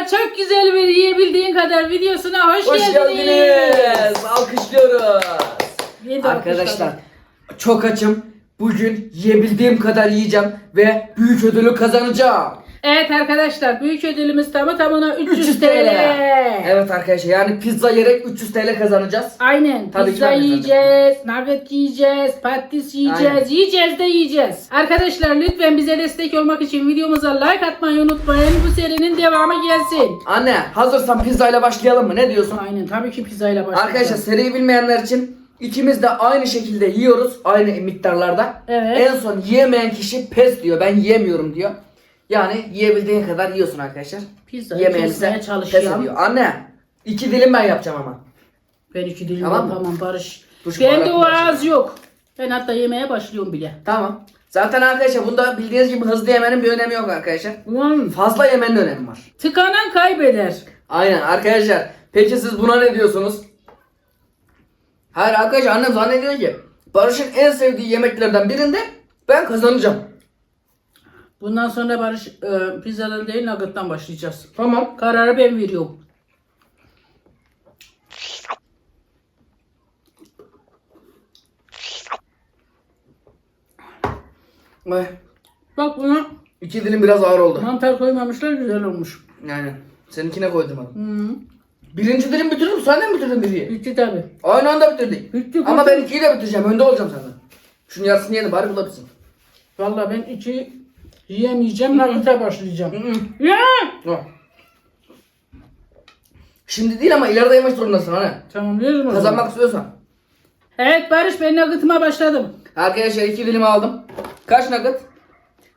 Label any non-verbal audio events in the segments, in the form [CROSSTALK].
Arkadaşlar çok güzel bir yiyebildiğin kadar videosuna hoş, Hoş geldiniz. geldiniz. Alkışlıyoruz. Arkadaşlar çok açım. Bugün yiyebildiğim kadar yiyeceğim ve büyük ödülü kazanacağım. Evet arkadaşlar büyük ödülümüz tamı tamına 300, 300 TL. Evet arkadaşlar yani pizza yerek 300 TL kazanacağız. Aynen. Tabii Pizza yiyeceğiz, nugget yiyeceğiz, patates yiyeceğiz, Aynen. yiyeceğiz de yiyeceğiz. Arkadaşlar lütfen bize destek olmak için videomuza like atmayı unutmayın. Bu serinin devamı gelsin. Anne hazırsan pizzayla başlayalım mı? Ne diyorsun? Aynen tabii ki pizzayla başlayalım. Arkadaşlar seriyi bilmeyenler için ikimiz de aynı şekilde yiyoruz. Aynı miktarlarda. Evet. En son yiyemeyen kişi pes diyor. Ben yiyemiyorum diyor. Yani yiyebildiğin kadar yiyorsun arkadaşlar. Pizzayı Yemeyense kesmeye pes çalışıyorum. ediyor. Anne iki dilim ben yapacağım ama. Ben iki dilim Tamam mı? yapamam Barış. Dur şu Bende o baharatını ağız yok. Ben hatta yemeye başlıyorum bile. Tamam. Zaten arkadaşlar bunda bildiğiniz gibi hızlı yemenin bir önemi yok arkadaşlar. Ulan Fazla yemenin önemi var. tıkanan kaybeder. Aynen arkadaşlar. Peki siz buna ne diyorsunuz? Hayır arkadaşlar annem zannediyor ki Barış'ın en sevdiği yemeklerden birinde ben kazanacağım. Bundan sonra Barış e, pizzadan değil nugget'tan başlayacağız. Tamam. Kararı ben veriyorum. Ay, Bak buna İki dilim biraz ağır oldu. mantar koymamışlar güzel olmuş. Yani seninkine koydum onu. Hı. Birinci dilim bitirdim sen de mi bitirdin biriyi? Bitti tabi. Aynı anda bitirdik. Bitti. Ama bitti. ben ikiyi de bitireceğim önde olacağım senden. Şunun yarısını yedim bari bulabilirsin. Vallahi ben iki yiyemeyeceğim nugget'a başlayacağım. Ya! Şimdi değil ama ileride yemek zorundasın hani. Tamam o zaman. Kazanmak istiyorsan. Evet Barış ben nugget'ıma başladım. Arkadaşlar iki dilim aldım. Kaç nugget?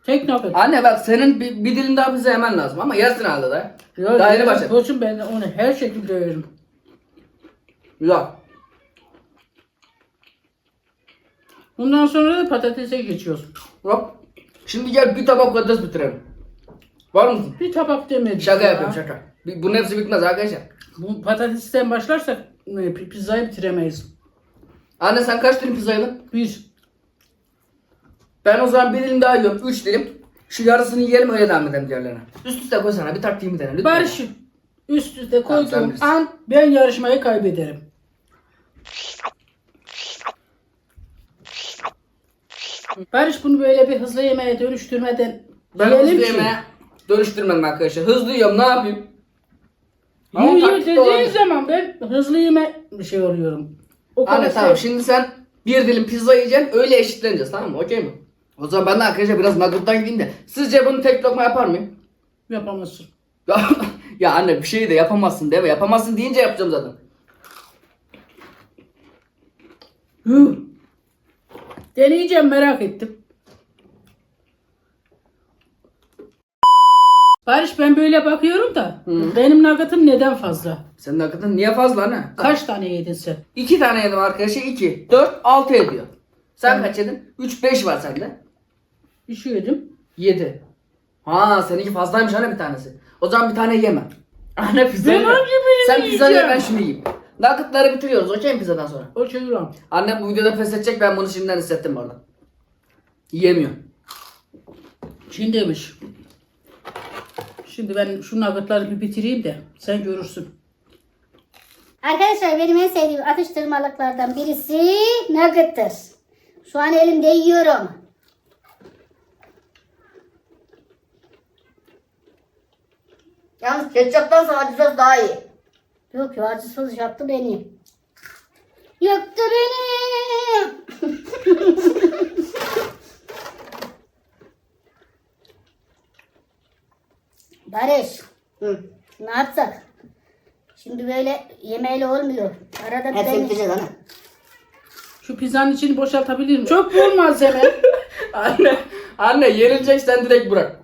Tek nugget. Anne bak senin bir, bir dilim daha pizza yemen lazım ama yarısını aldı da. Ya, daha yeni başladı. Koçum ben onu her şekilde yerim. Güzel. Bundan sonra da patatese geçiyoruz. Hop. Şimdi gel bir tabak patates bitirelim. Var mısın? Bir tabak demedik Şaka ya. yapıyorum şaka. Bir- Bunun hepsi bitmez arkadaşlar. Bu patatesten başlarsak e, pi- pizzayı bitiremeyiz. Anne sen kaç dilim pizza yedin? Bir. Ben o zaman bir dilim daha yiyorum. Üç dilim. Şu yarısını yiyelim öyle devam edelim diğerlerine. Üst üste koysana bir taktiğimi dene lütfen. Barış üst üste sen koyduğum bilirsin. an ben yarışmayı kaybederim. Barış bunu böyle bir hızlı yemeğe dönüştürmeden Ben yiyelim hızlı ki. yemeğe dönüştürmedim arkadaşlar. Hızlı yiyorum ne yapayım? Ama Yiyor taktik de dediğin olabilir. zaman ben hızlı yeme bir şey oluyorum. O kadar şey- tamam şimdi sen bir dilim pizza yiyeceksin öyle eşitleneceğiz tamam mı? Okey mi? O zaman ben de arkadaşlar biraz nugget'tan gideyim de. Sizce bunu tek lokma yapar mıyım? yapamazsın. Ya, [LAUGHS] ya anne bir şeyi de yapamazsın deme. Yapamazsın deyince yapacağım zaten. Hı. Deneyeceğim merak ettim. Barış ben böyle bakıyorum da benim nugget'ım neden fazla? Senin nugget'ın niye fazla anne? Kaç tane yedin sen? İki tane yedim arkadaşlar. iki. Dört, altı ediyor. Sen kaç yedin? Üç, beş var sende. Üç yedim. Yedi. Ha seninki fazlaymış anne bir tanesi. O zaman bir tane yeme. [LAUGHS] Anne pizza Ben ye. hangi birini Sen pizza ye ben şunu yiyeyim. Nugget'ları bitiriyoruz okey mi pizzadan sonra? O çeviren. Annem bu videoda pes edecek ben bunu şimdiden hissettim bu arada. Yiyemiyor. Çin demiş. Şimdi ben şu nugget'ları bir bitireyim de sen görürsün. Arkadaşlar benim en sevdiğim atıştırmalıklardan birisi nugget'tır. Şu an elimde yiyorum. Yalnız ketçaptan sonra acı sos daha iyi. Yok ya acı sos yaktı beni. Yaktı beni. [LAUGHS] Barış. Hı. Ne yapsak? Şimdi böyle yemeğiyle olmuyor. Arada bir Hepsini bitireceğiz anne. Şu pizzanın içini boşaltabilir miyim? Çok bol malzeme. [LAUGHS] Anne, anne yenileceksen direkt bırak.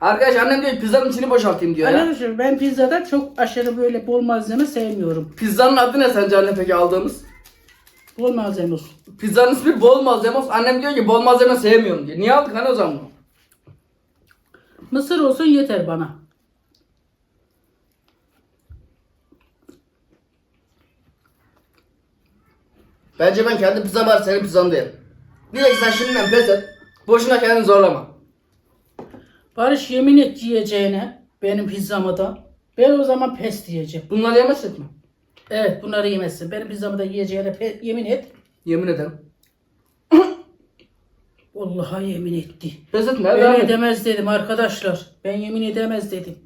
Arkadaş annem diyor ki, pizzanın içini boşaltayım diyor ya. Arkadaşlar ben pizzada çok aşırı böyle bol malzeme sevmiyorum. Pizzanın adı ne sence anne peki aldığımız? Bol malzeme olsun. Pizzanın ismi bol malzeme olsun. Annem diyor ki bol malzeme sevmiyorum diyor. Niye aldık anne o zaman bunu? Mısır olsun yeter bana. Bence ben kendi pizzam var senin pizzanı yerim. Direkt sen şimdiden pes et. Boşuna kendini zorlama. Barış yemin et yiyeceğine. Benim pizzamı da. Ben o zaman pes diyeceğim. Bunları yemezsek mi? Evet bunları yemezsin. Benim pizzamı da yiyeceğine pe- yemin et. Yemin ederim. [COUGHS] Vallahi yemin etti. Pes etme. Ben et. edemez dedim arkadaşlar. Ben yemin edemez dedim.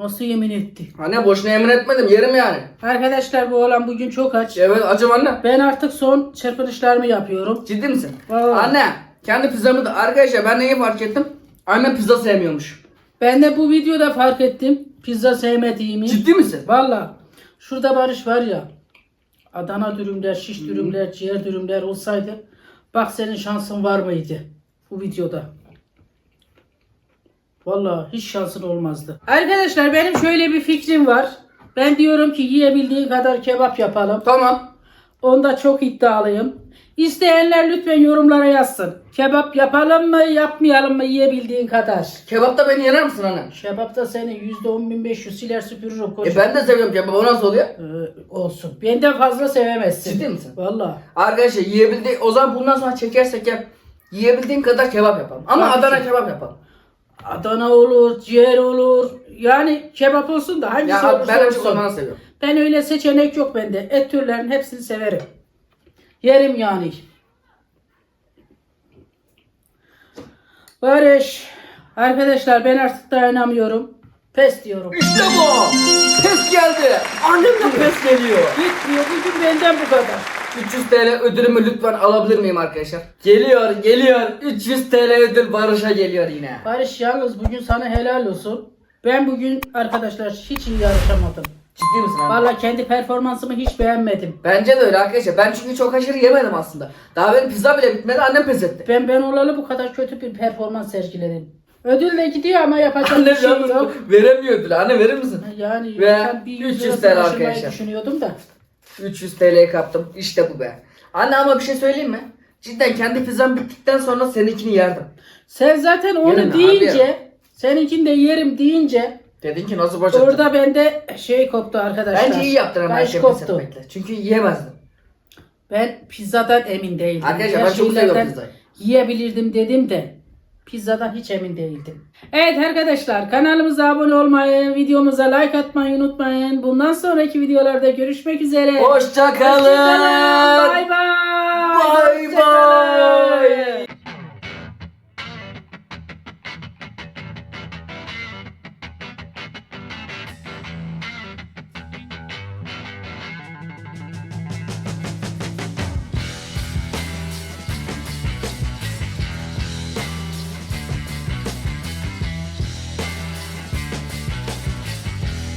Nasıl yemin etti? Anne boşuna yemin etmedim. Yerim yani. Arkadaşlar bu oğlan bugün çok aç. Evet acım anne. Ben artık son çırpınışlarımı yapıyorum. Ciddi misin? Vallahi. Anne kendi pizzamı da arkadaşlar ben neyi fark ettim? Annem pizza sevmiyormuş. Ben de bu videoda fark ettim. Pizza sevmediğimi. Ciddi misin? Valla. Şurada Barış var ya. Adana dürümler, şiş dürümler, ciğer dürümler olsaydı. Bak senin şansın var mıydı? Bu videoda. Valla hiç şansın olmazdı. Arkadaşlar benim şöyle bir fikrim var. Ben diyorum ki yiyebildiğin kadar kebap yapalım. Tamam. Onda çok iddialıyım. İsteyenler lütfen yorumlara yazsın. Kebap yapalım mı yapmayalım mı yiyebildiğin kadar. Kebapta beni yener misin anne? Kebapta seni %10.500 siler süpürürüm E koşun. ben de seviyorum kebabı. O nasıl oluyor? Ee, olsun. Benden fazla sevemezsin. Ciddi misin? Valla. Arkadaşlar yiyebildiğin o zaman bundan sonra çekersek ya yiyebildiğin kadar kebap yapalım. Ama Tabii Adana ki. kebap yapalım. Adana olur, ciğer olur. Yani kebap olsun da hangisi Ya olursa ben olsun. olmanı seviyorum. Ben öyle seçenek yok bende. Et türlerinin hepsini severim. Yerim yani. Barış. Arkadaşlar ben artık dayanamıyorum. Pes diyorum. İşte bu. Pes geldi. Annem de pes geliyor. Bitmiyor. Bugün benden bu kadar. 300 TL ödülümü lütfen alabilir miyim arkadaşlar? Geliyor geliyor. 300 TL ödül Barış'a geliyor yine. Barış yalnız bugün sana helal olsun. Ben bugün arkadaşlar hiç iyi yarışamadım. Ciddi misin anne? Vallahi kendi performansımı hiç beğenmedim. Bence de öyle arkadaşlar. Ben çünkü çok aşırı yemedim aslında. Daha benim pizza bile bitmedi annem pes etti. Ben ben olalı bu kadar kötü bir performans sergiledim. Ödül de gidiyor ama yapacak bir Annem şey yalnız yok. veremiyor ödülü. Anne verir misin? Yani Ve ben bir 300 300 TL TL arkadaşlar. düşünüyordum da. 300 TL'ye kaptım. İşte bu be. Anne ama bir şey söyleyeyim mi? Cidden kendi pizzam bittikten sonra seninkini yerdim. Sen zaten onu Yerim abi deyince, seninkini de yerim deyince Dedin ki nasıl başaracağım? orada bende şey koptu arkadaşlar. Bence iyi yaptın ama şeyi pes koptu. Çünkü yiyemezdim. Ben pizzadan emin değildim. Arkadaşlar ben çok seviyorum şeylerden pizzayı. Yiyebilirdim dedim de pizzadan hiç emin değildim. Evet arkadaşlar kanalımıza abone olmayı, videomuza like atmayı unutmayın. Bundan sonraki videolarda görüşmek üzere. Hoşça kalın. Hoşça kalın. Bay bay. Bay Hoşça kalın. bay.